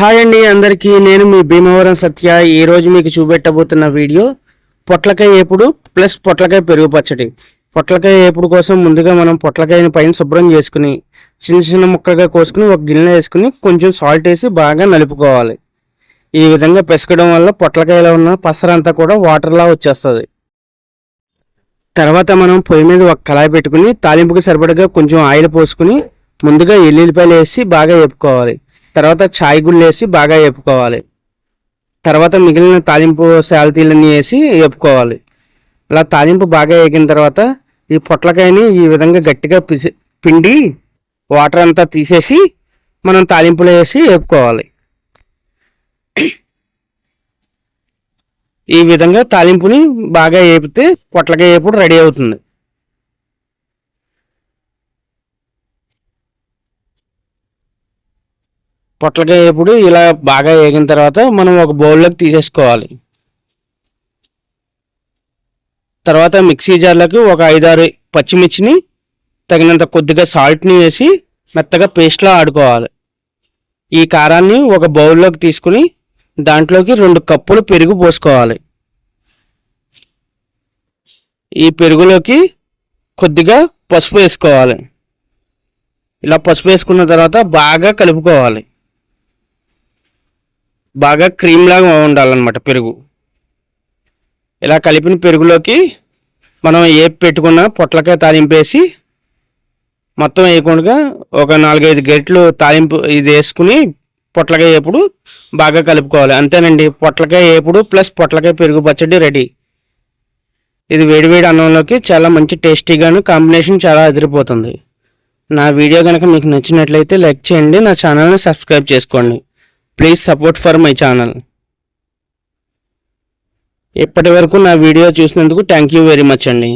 Hi అండి అందరికీ నేను మీ భీమవరం సత్య. ఈరోజు రోజు మీకు చూపెట్టబోతున్న వీడియో పొట్లకాయ ఏపుడు ప్లస్ పొట్లకాయ పెరుగు పచ్చడి. పొట్లకాయ ఏపుడు కోసం ముందుగా మనం పొట్లకాయని పైన శుభ్రం చేసుకుని చిన్న చిన్న ముక్కలుగా కోసుకుని ఒక గిన్నె వేసుకుని కొంచెం సాల్ట్ వేసి బాగా నలుపుకోవాలి. ఈ విధంగా పెసకడం వల్ల పొట్లకాయలో ఉన్న పసరంతా కూడా వాటర్లా వచ్చేస్తుంది. తర్వాత మనం పొయ్యి మీద ఒక కళాయి పెట్టుకుని తాలింపుకి సరిపడగా కొంచెం ఆయిల్ పోసుకుని ముందుగా ఎల్లుల్లిపాయలు వేసి బాగా వేపుకోవాలి. తర్వాత చాయ్ గుళ్ళు వేసి బాగా వేపుకోవాలి తర్వాత మిగిలిన తాలింపు శాలతీలన్నీ వేసి వేపుకోవాలి ఇలా తాలింపు బాగా వేగిన తర్వాత ఈ పొట్లకాయని ఈ విధంగా గట్టిగా పిసి పిండి వాటర్ అంతా తీసేసి మనం తాలింపులో వేసి వేపుకోవాలి ఈ విధంగా తాలింపుని బాగా వేపితే పొట్లకాయ వేపుడు రెడీ అవుతుంది. పొట్లకాయ వేపుడు ఇలా బాగా వేగిన తర్వాత మనం ఒక బౌల్లోకి తీసేసుకోవాలి. తర్వాత మిక్సీ జార్లోకి ఒక ఐదారు పచ్చిమిర్చిని తగినంత కొద్దిగా సాల్ట్ని వేసి మెత్తగా పేస్ట్లో ఆడుకోవాలి. ఈ కారాన్ని ఒక బౌల్లోకి తీసుకుని దాంట్లోకి రెండు కప్పులు పెరుగు పోసుకోవాలి. ఈ పెరుగులోకి కొద్దిగా పసుపు వేసుకోవాలి. ఇలా పసుపు వేసుకున్న తర్వాత బాగా కలుపుకోవాలి. బాగా క్రీమ్ లాగా ఉండాలన్నమాట పెరుగు. ఇలా కలిపిన పెరుగులోకి మనం ఏ పెట్టుకున్న పొట్లకాయ తాలింపేసి మొత్తం వేయకుండా ఒక నాలుగైదు గరిటలు తాలింపు ఇది వేసుకుని పొట్లకాయ వేపుడు బాగా కలుపుకోవాలి. అంతేనండి పొట్లకాయ వేపుడు ప్లస్ పొట్లకాయ పెరుగు పచ్చడి రెడీ. ఇది వేడివేడి అన్నంలోకి చాలా మంచి టేస్టీగాను కాంబినేషన్ చాలా అదిరిపోతుంది. నా వీడియో కనుక మీకు నచ్చినట్లయితే లైక్ చేయండి నా ఛానల్ని సబ్స్క్రైబ్ చేసుకోండి. Please support for my channel. ఇప్పటి వరకు నా వీడియో చూసినందుకు థ్యాంక్ యూ వెరీ మచ్ అండి.